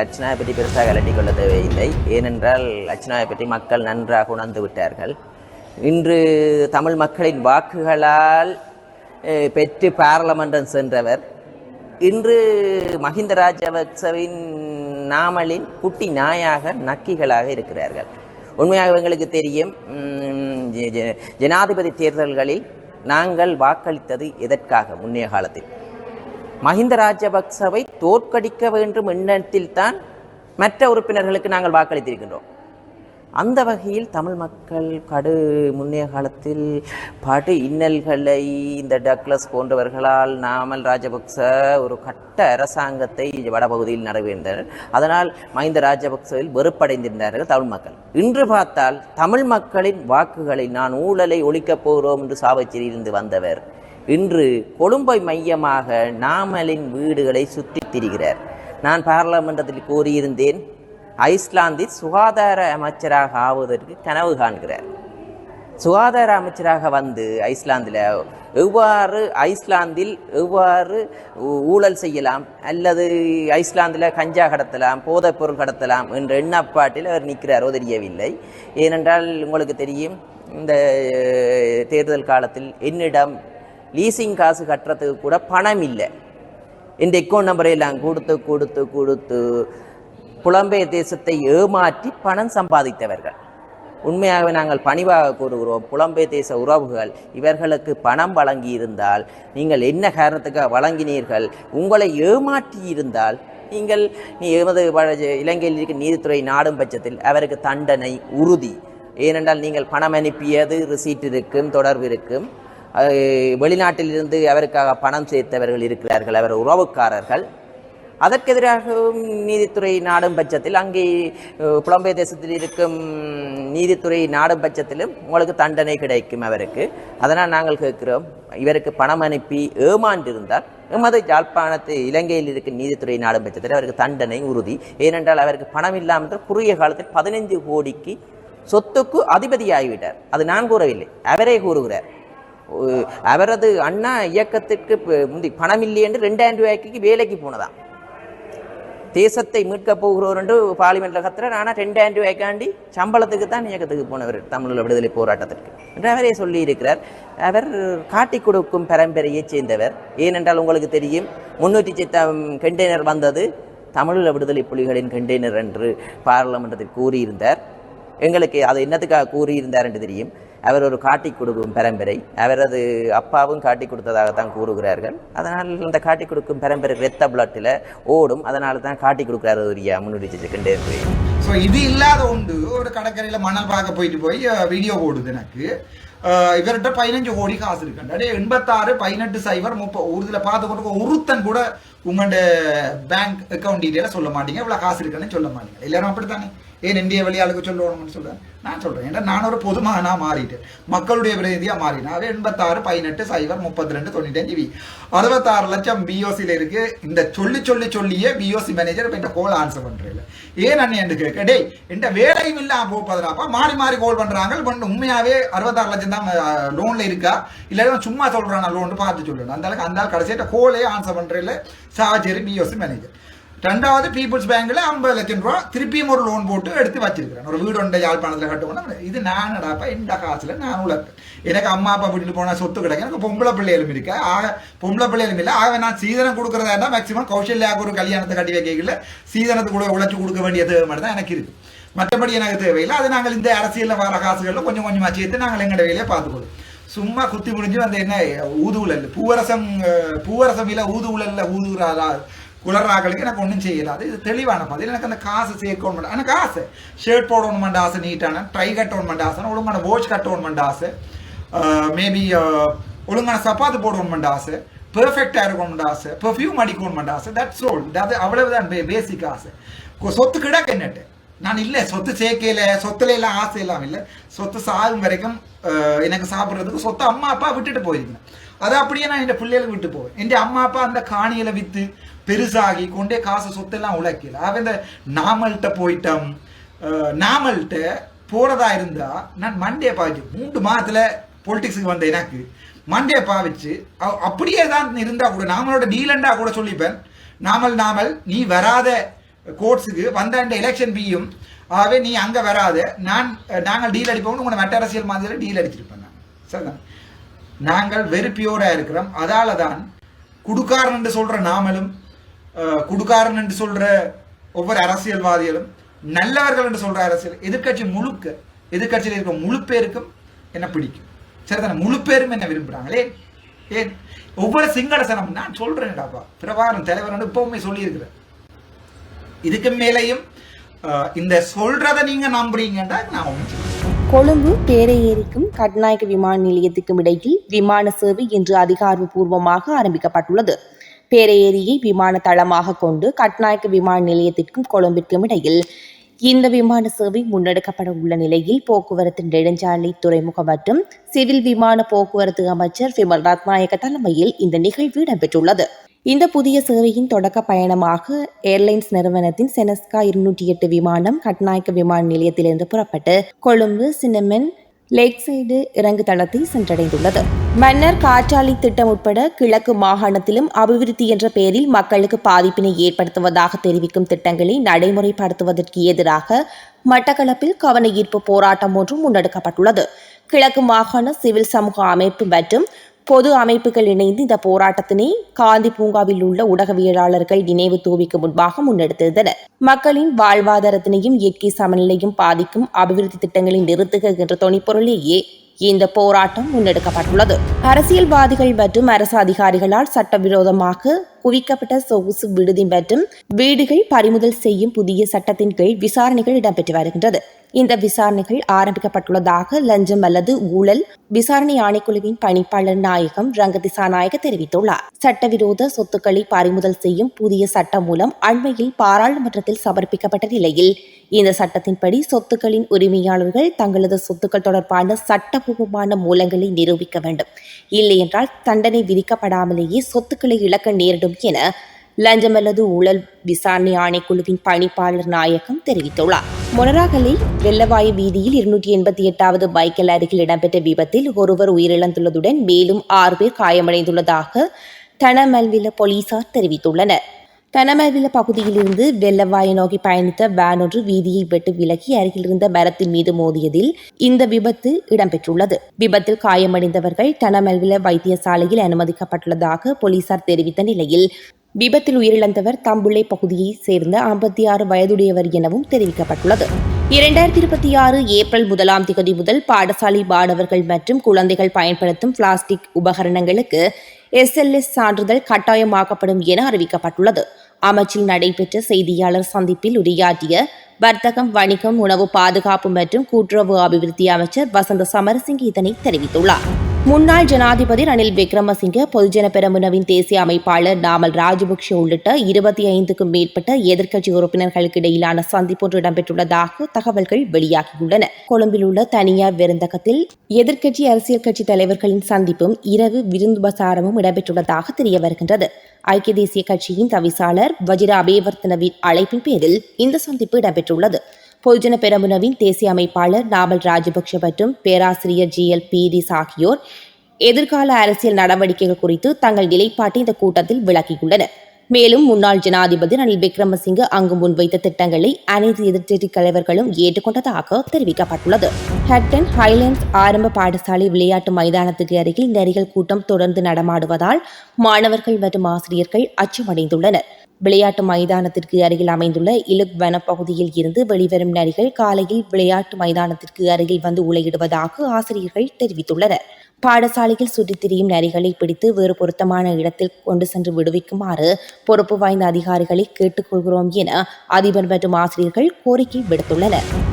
அர்ச்சனாவை பற்றி பெருசாக கலட்டிக் கொள்ள தேவையில்லை. ஏனென்றால் அர்ச்சனாவை பற்றி மக்கள் நன்றாக உணர்ந்து விட்டார்கள். இன்று தமிழ் மக்களின் வாக்குகளால் பெற்று பாராளுமன்றம் சென்றவர் இன்று மஹிந்த ராஜபக்சவின் நாமலின் குட்டி நாயாக நக்கிகளாக இருக்கிறார்கள். உண்மையாக எங்களுக்கு தெரியும் உம், ஜனாதிபதி தேர்தல்களில் நாங்கள் வாக்களித்தது எதற்காக? முன்னைய காலத்தில். மஹிந்த ராஜபக்சவை தோற்கடிக்க வேண்டும் எண்ணத்தில்தான் மற்ற உறுப்பினர்களுக்கு நாங்கள் வாக்களித்திருக்கின்றோம். அந்த வகையில் தமிழ் மக்கள் கடு முன்னைய காலத்தில் படு இன்னல்களை இந்த டக்ளஸ் போன்றவர்களால் நாமல் ராஜபக்ச ஒரு கட்ட அரசாங்கத்தை வடபகுதியில் நிறைவேறினர் அதனால் மஹிந்த ராஜபக்சவில் வெறுப்படைந்திருந்தார்கள் தமிழ் மக்கள். இன்று பார்த்தால் தமிழ் மக்களின் வாக்குகளை நான் ஊழலை ஒழிக்கப் போகிறோம் என்று சாவச்சேரியிலிருந்து வந்தவர் இன்று கொழும்பை மையமாக நாமலின் வீடுகளை சுற்றித் திரிகிறார். நான் பாராளுமன்றத்தில் கூறியிருந்தேன் ஐஸ்லாந்தில் சுகாதார அமைச்சராக ஆவதற்கு கனவு காண்கிறார். சுகாதார அமைச்சராக வந்து ஐஸ்லாந்தில் எவ்வாறு ஐஸ்லாந்தில் எவ்வாறு ஊ- ஊழல் செய்யலாம் அல்லது ஐஸ்லாந்தில் கஞ்சா கடத்தலாம் போதைப்பொருள் கடத்தலாம் என்ற எண்ணப்பாட்டில் அவர் நிற்கிறாரோ தெரியவில்லை. ஏனென்றால் உங்களுக்கு தெரியும் இந்த தேர்தல் காலத்தில் என்னிடம் லீசிங் காசு கட்டுறதுக்கு கூட பணம் இல்லை. இந்த அக்கௌண்ட் நம்பரை எல்லாம் கொடுத்து கொடுத்து கொடுத்து புலம்பெயர் தேசத்தை ஏமாற்றி பணம் சம்பாதித்தவர்கள். உண்மையாகவே நாங்கள் பணிவாக கூறுகிறோம் புலம்பெயர் தேச உறவுகள் இவர்களுக்கு பணம் வழங்கி இருந்தால் நீங்கள் என்ன காரணத்துக்காக வழங்கினீர்கள்? உங்களை ஏமாற்றி இருந்தால் நீங்கள் நீ எமது இலங்கையில் இருக்க நீதித்துறை நாடும் பட்சத்தில் அவருக்கு தண்டனை உறுதி. ஏனென்றால் நீங்கள் பணம் அனுப்பியது ரிசீட் இருக்கும் தொடர்பு இருக்கும். வெளிநாட்டிலிருந்து அவருக்காக பணம் சேர்த்தவர்கள் இருக்கிறார்கள் அவர் உறவுக்காரர்கள். அதற்கெதிராகவும் நீதித்துறை நாடும் பட்சத்தில் அங்கே புலம்பெயர் தேசத்தில் இருக்கும் நீதித்துறை நாடும் பட்சத்திலும் உங்களுக்கு தண்டனை கிடைக்கும் அவருக்கு. அதனால் நாங்கள் கேட்கிறோம் இவருக்கு பணம் அனுப்பி ஏமாண்டிருந்தார் எமது யாழ்ப்பாணத்து இலங்கையில் இருக்கும் நீதித்துறை நாடும் பட்சத்தில் அவருக்கு தண்டனை உறுதி. ஏனென்றால் அவருக்கு பணம் இல்லாமல் குறுகிய காலத்தில் பதினைந்து கோடிக்கு சொத்துக்கு அதிபதியாகிவிட்டார். அது நான் கூறவில்லை அவரே கூறுகிறார். அவரது அண்ணா இயக்கத்திற்கு முந்தி பணம் இல்லை என்று ரெண்டாயிரம் ரூபாய்க்கு வேலைக்கு போனதாம் தேசத்தை மீட்கப் போகிறோர் என்று பார்லிமெண்ட்டில் கத்துறார் ஆனால் ரெண்டாயிரம் ரூபாய்க்காண்டி சம்பளத்துக்கு தான் இயக்கத்துக்கு போனவர் தமிழ் விடுதலை போராட்டத்திற்கு என்று அவரே சொல்லியிருக்கிறார். அவர் காட்டி கொடுக்கும் பரம்பரையைச் சேர்ந்தவர். ஏனென்றால் உங்களுக்கு தெரியும் முன்னூற்றி சித்தம் கண்டெய்னர் வந்தது தமிழீழ விடுதலை புலிகளின் கண்டெய்னர் என்று பாராளுமன்றத்தில் கூறியிருந்தார். எங்களுக்கு அது என்னத்துக்காக கூறியிருந்தார் என்று தெரியும். அவர் ஒரு காட்டி கொடுக்கும் பரம்பரை. அவரது அப்பாவும் காட்டி கொடுத்ததாகத்தான் கூறுகிறார்கள். அதனால் அந்த காட்டி கொடுக்கும் பரம்பரை ரெத்த பிளட்டில் ஓடும். அதனால தான் காட்டி கொடுக்குறாரு ஒரு முன்னூற்றி செகண்டே ஸோ இது இல்லாத உண்டு. ஒரு கடற்கரையில் மணல் பார்க்க போயிட்டு போய் வீடியோ ஓடுது எனக்கு. இவர்கிட்ட பதினஞ்சு கோடி காசு இருக்கு. எண்பத்தாறு பதினெட்டு சைபர் முப்பது ஒரு இதில் பார்த்து கொண்டு ஒருத்தன் கூட உங்களோட பேங்க் அக்கௌண்ட் டீட்டெயில சொல்ல மாட்டீங்க. இவ்வளோ காசு இருக்குன்னு சொல்ல மாட்டீங்க. எல்லாரும் அப்படித்தானே? ஏன் இந்திய வெளியாளுக்கு சொல்லணும்னு சொல்றேன் நான் சொல்றேன். ஏன்னா நான் ஒரு பொதுமகனா மாறிட்டேன் மக்களுடைய பிரதிநிதியா மாறினார். அது எண்பத்தாறு பதினெட்டு சைபர் முப்பத்தி ரெண்டு தொண்ணூத்தஞ்சு வி. அறுபத்தாறு லட்சம் பிஓசியில் இருக்கு. இந்த சொல்லி சொல்லி சொல்லியே பிஓசி மேனேஜர் இப்போ இந்த கோல் ஆன்சர் பண்றேன் ஏன் அண்ணன் என்று கேட்க டேய் இந்த வேலையும் இல்லாம போப்பதுனாப்பா மாறி மாறி கோல் பண்றாங்க. பண்ண உண்மையாவே அறுபத்தாறு லட்சம் தான் லோன்ல இருக்கா? இல்ல சும்மா சொல்றானா லோன் பார்த்து சொல்லணும் அந்த அளவுக்கு அந்த கடைசியிட்ட கோலே ஆன்சர் பண்ணுறதில்ல சாவச்சேரி பிஓசி மேனேஜர் ரெண்டாவது பீப்புள்ஸ் பேங்க்ல ஐம்பது லட்சம் ரூபா திருப்பியும் ஒரு லோன் போட்டு எடுத்து வச்சிருக்கிறேன். ஒரு வீடு ஒன்றை யாழ்ப்பாணத்தில் கட்டணும் இது நான் நடாப்பா இந்த காசுல நான் உழைப்பேன். எனக்கு அம்மா அப்பா வீட்டுக்கு போனால் சொத்து கிடைக்கும். எனக்கு பொம்பளை பிள்ளைகளும் இருக்கு? ஆக பொம்பளை பிள்ளைகளும் இல்லை. ஆக நான் சீதனம் கொடுக்குறதா இருந்தால் மேக்சிமம் கௌசல்யாவுக்கு ஒரு கல்யாணத்தை கட்டி வைக்கல சீதனத்துக்கு கூட உழைச்சி கொடுக்க வேண்டிய தேவை மட்டும் தான் எனக்கு இருக்கு. மற்றபடி எனக்கு தேவையில்லை. அது நாங்கள் இந்த அரசியலில் வர காசுகளில் கொஞ்சம் கொஞ்சமாக சேர்த்து நாங்கள் எங்களோட வேலையை பார்த்துக்கொள்ளும். சும்மா குத்தி முடிஞ்சு அந்த என்ன ஊது உழல் பூவரசம் பூவரசம் இல்லை ஊது உழல்ல குளர்றாக்களுக்கு எனக்கு ஒன்றும் செய்யலாது இது தெளிவான பதில் எனக்கு அந்த காசு சேர்க்கணும் எனக்கு ஆசை. ஷர்ட் போடணுமெண்ட் ஆசை நீட்டான ட்ரை கட்டணுமெண்ட் ஆசை ஒழுங்கான வாட்ச் கட்டணுமெண்ட் ஆசை. Uh, மேபி uh, ஒழுங்கான சப்பாத்து போடணுமெண்ட் ஆசை. பெர்ஃபெக்டாக இருக்கணுமெண்ட் ஆசை. பெர்ஃப்யூம் அடிக்கணுமெண்ட் ஆசை. தட்ஸ் ஓல் அது அவ்வளவுதான் பேசிக் ஆசை. சொத்து கிடக்கு என்னட்டு. நான் இல்லை சொத்து சேர்க்கையில சொத்துல எல்லாம் ஆசை எல்லாம் இல்லை. சொத்து சாகும் வரைக்கும் uh, எனக்கு சாப்பிட்றதுக்கு சொத்து அம்மா அப்பா விட்டுட்டு போயிருக்கேன் அதை அப்படியே நான் என் பிள்ளைகளுக்கு விட்டு போவேன். என் அம்மா அப்பா அந்த காணியில வித்து பெருசாகி கொண்டே காசு சொத்தெல்லாம் உழைக்கல. அவ இந்த நாமல்கிட்ட போயிட்டோம் நாமல்கிட்ட போறதா இருந்தா நான் மண்டே பாவிச்சு மூன்று மாதத்துல பொலிட்டிக்ஸுக்கு வந்த எனக்கு. மண்டே பாவிச்சு அப்படியே தான் இருந்தா கூட நாமளோட டீலண்டா கூட சொல்லிப்பேன். நாமல் நாமல் நீ வராத கோர்ட்ஸுக்கு வந்த இந்த எலெக்ஷன் பியும் ஆகவே நீ அங்க வராத. நான் நாங்கள் டீல் அடிப்போம் உங்களை மெட்ட அரசியல் மாதிரி டீல் அடிச்சிருப்பேன் நான். சரிதான்? நாங்கள் வெறுப்பியோட இருக்கிறோம். அதால தான் குடுக்காரன் என்று சொல்ற நாமலும் குடுகாரன் குடுக்காரன் என்று சொல்ற ஒவ்வொரு அரசியல்வாதிகளும் நல்லவர்கள் என்று சொல்ற அரசியல் எதிர்க்கட்சி முழுக்க எதிர்க்கட்சியில் இருக்கிற முழு பேருக்கும் என்ன பிடிக்கும்? சரிதான? முழு பேரும் என்ன விரும்புறாங்களே? ஏன்? ஒவ்வொரு சிங்கள சனம் நான் சொல்றேன்டாப்பா. பிரபாகரன் தலைவர் இப்பவுமே சொல்லியிருக்கிறேன் இதுக்கு மேலையும் இந்த சொல்றதை நீங்க நம்புறீங்கன்னா நான் கொழும்பு பேரையேரிக்கும் கட்நாயக்க விமான நிலையத்துக்கும் இடையில் விமான சேவை இன்று அதிகாரப்பூர்வமாக ஆரம்பிக்கப்பட்டுள்ளது. பேரையேரியை விமான தளமாக கொண்டு கட்நாயக்க விமான நிலையத்திற்கும் கொழும்பிற்கும் இடையில் இந்த விமான சேவை முன்னெடுக்கப்பட உள்ள நிலையில் போக்குவரத்து நெடுஞ்சாலை துறைமுகம் மற்றும் சிவில் விமான போக்குவரத்து அமைச்சர் விமல் ரத்நாயக்க தலைமையில் இந்த நிகழ்வு இடம்பெற்றுள்ளது. இந்த புதிய சேவையின் தொடக்க பயணமாக ஏர்லைன்ஸ் நிறுவனத்தின் செனஸ்கா இருநூற்றி எட்டு விமானம் கட்நாயக்க விமான நிலையத்திலிருந்து புறப்பட்டு கொழும்பு சின்னமென் லேக் சைடு இறங்கு தளத்தை சென்றடைந்துள்ளது. மன்னர் காற்றாலை திட்டம் உட்பட கிழக்கு மாகாணத்திலும் அபிவிருத்தி என்ற பெயரில் மக்களுக்கு பாதிப்பினை ஏற்படுத்துவதாக தெரிவிக்கும் திட்டங்களை நடைமுறைப்படுத்துவதற்கு எதிராக மட்டக்களப்பில் கவன ஈர்ப்பு போராட்டம் ஒன்றும் முன்னெடுக்கப்பட்டுள்ளது. கிழக்கு மாகாண சிவில் சமூக அமைப்பு மற்றும் பொது அமைப்புகள் இணைந்து இந்த போராட்டத்தினை காந்தி பூங்காவில் உள்ள ஊடகவியலாளர்கள் நினைவு தூவிக்கு முன்பாக முன்னெடுத்திருந்தனர். மக்களின் வாழ்வாதாரத்தினையும் இயற்கை சமநிலையும் பாதிக்கும் அபிவிருத்தி திட்டங்களை நிறுத்துக என்ற தொனிப்பொருளேயே இந்த போராட்டம் முன்னெடுக்கப்பட்டுள்ளது. அரசியல்வாதிகள் மற்றும் அரசு அதிகாரிகளால் சட்டவிரோதமாக குவிக்கப்பட்ட சொகுசு விடுதி மற்றும் வீடுகள் பறிமுதல் செய்யும் புதிய சட்டத்தின் கீழ் விசாரணைகள் இடம்பெற்று வருகின்றது. இந்த விசாரணைகள் ஆரம்பிக்கப்பட்டுள்ளதாக லஞ்சம் அல்லது ஊழல் விசாரணை ஆணைக்குழுவின் பணிப்பாளர் நாயகம் ரங்கதிசா நாயக தெரிவித்துள்ளார். சட்டவிரோத சொத்துக்களை பறிமுதல் செய்யும் புதிய சட்டம் மூலம் அண்மையில் பாராளுமன்றத்தில் சமர்ப்பிக்கப்பட்ட நிலையில் இந்த சட்டத்தின்படி சொத்துக்களின் உரிமையாளர்கள் தங்களது சொத்துக்கள் தொடர்பான சட்டபூர்வமான மூலங்களை நிரூபிக்க வேண்டும். இல்லையென்றால் தண்டனை விதிக்கப்படாமலேயே சொத்துக்களை இழக்க நேரிடும் என லஞ்சம் அல்லது ஊழல் விசாரணை ஆணைக்குழுவின் பணிப்பாளர் நாயகம் தெரிவித்துள்ளார். மொனராகலில் வெள்ளவாயு வீதியில் இருநூற்றி எண்பத்தி எட்டாவது பைக்கில் அருகில் இடம்பெற்ற விபத்தில் ஒருவர் உயிரிழந்துள்ளதுடன் மேலும் ஆறு பேர் காயமடைந்துள்ளதாக தனமல்வில போலீசார் தெரிவித்துள்ளனர். தனமல்வில பகுதியிலிருந்து வெள்ளவாயை நோக்கி பயணித்த வேன் ஒன்று வீதியை விட்டு விலகி அருகில் இருந்த மரத்தின் மீது மோதியதில் இந்த விபத்து இடம்பெற்றுள்ளது. விபத்தில் காயமடைந்தவர்கள் தனமல்வில வைத்தியசாலையில் அனுமதிக்கப்பட்டுள்ளதாக போலீசார் தெரிவித்த நிலையில் விபத்தில் உயிரிழந்தவர் தம்புள்ளை பகுதியைச் சேர்ந்த ஐம்பத்தி ஆறு வயதுடையவர் எனவும் தெரிவிக்கப்பட்டுள்ளது. இரண்டாயிரத்தி இருபத்தி ஆறு ஏப்ரல் முதலாம் திகதி முதல் பாடசாலை மாணவர்கள் மற்றும் குழந்தைகள் பயன்படுத்தும் பிளாஸ்டிக் உபகரணங்களுக்கு எஸ்எல்எஸ் சான்றிதழ் கட்டாயமாக்கப்படும் என அறிவிக்கப்பட்டுள்ளது. அமைச்சில் நடைபெற்ற செய்தியாளர் சந்திப்பில் உரையாற்றிய வர்த்தகம் வணிகம் உணவு பாதுகாப்பு மற்றும் கூட்டுறவு அபிவிருத்தி அமைச்சர் வசந்த சமரசிங் இதனை தெரிவித்துள்ளார். முன்னாள் ஜனாதிபதி ரணில் விக்ரமசிங்க பொதுஜன பெரமுனவின் தேசிய அமைப்பாளர் நாமல் ராஜபக்ஷ உள்ளிட்ட இருபத்தி ஐந்துக்கும் மேற்பட்ட எதிர்க்கட்சி உறுப்பினர்களுக்கு இடையிலான சந்திப்பு ஒன்று இடம்பெற்றுள்ளதாக தகவல்கள் வெளியாகியுள்ளன. கொழும்பில் உள்ள தனியார் விருந்தகத்தில் எதிர்க்கட்சி அரசியல் கட்சி தலைவர்களின் சந்திப்பும் இரவு விருந்து பிரசாரமும் இடம்பெற்றுள்ளதாக தெரிய வருகின்றது. ஐக்கிய தேசிய கட்சியின் தவிசாளர் வஜிர அபேவர்த்தனவின் அழைப்பின் பேரில் இந்த சந்திப்பு இடம்பெற்றுள்ளது. பொதுஜன பெரமுனவின் தேசிய அமைப்பாளர் நாமல் ராஜபக்ஷ மற்றும் பேராசிரியர் ஜி எல் பீரிஸ் ஆகியோர் எதிர்கால அரசியல் நடவடிக்கைகள் குறித்து தங்கள் நிலைப்பாட்டை இந்த கூட்டத்தில் விளக்கியுள்ளனர். மேலும் முன்னாள் ஜனாதிபதி ரணில் விக்ரமசிங்க அங்கு முன்வைத்த திட்டங்களை அனைத்து எதிர்கட்சி தலைவர்களும் ஏற்றுக்கொண்டதாக தெரிவிக்கப்பட்டுள்ளது. ஹட்டன் ஹைலேண்ட்ஸ் ஆரம்ப பாடசாலை விளையாட்டு மைதானத்துக்கு அருகில் நெறிகள் கூட்டம் தொடர்ந்து நடமாடுவதால் மாணவர்கள் மற்றும் ஆசிரியர்கள் அச்சமடைந்துள்ளனர். விளையாட்டு மைதானத்திற்கு அருகில் அமைந்துள்ள இலுக் வனப்பகுதியில் இருந்து வெளிவரும் நரிகள் காலையில் விளையாட்டு மைதானத்திற்கு அருகில் வந்து உலையிடுவதாக ஆசிரியர்கள் தெரிவித்துள்ளனர். பாடசாலையில் சுற்றித் திரியும் நரிகளை பிடித்து வேறு பொருத்தமான இடத்தில் கொண்டு சென்று விடுவிக்குமாறு பொறுப்பு வாய்ந்த அதிகாரிகளை கேட்டுக்கொள்கிறோம் என அதிபர் மற்றும் ஆசிரியர்கள் கோரிக்கை விடுத்துள்ளனர்.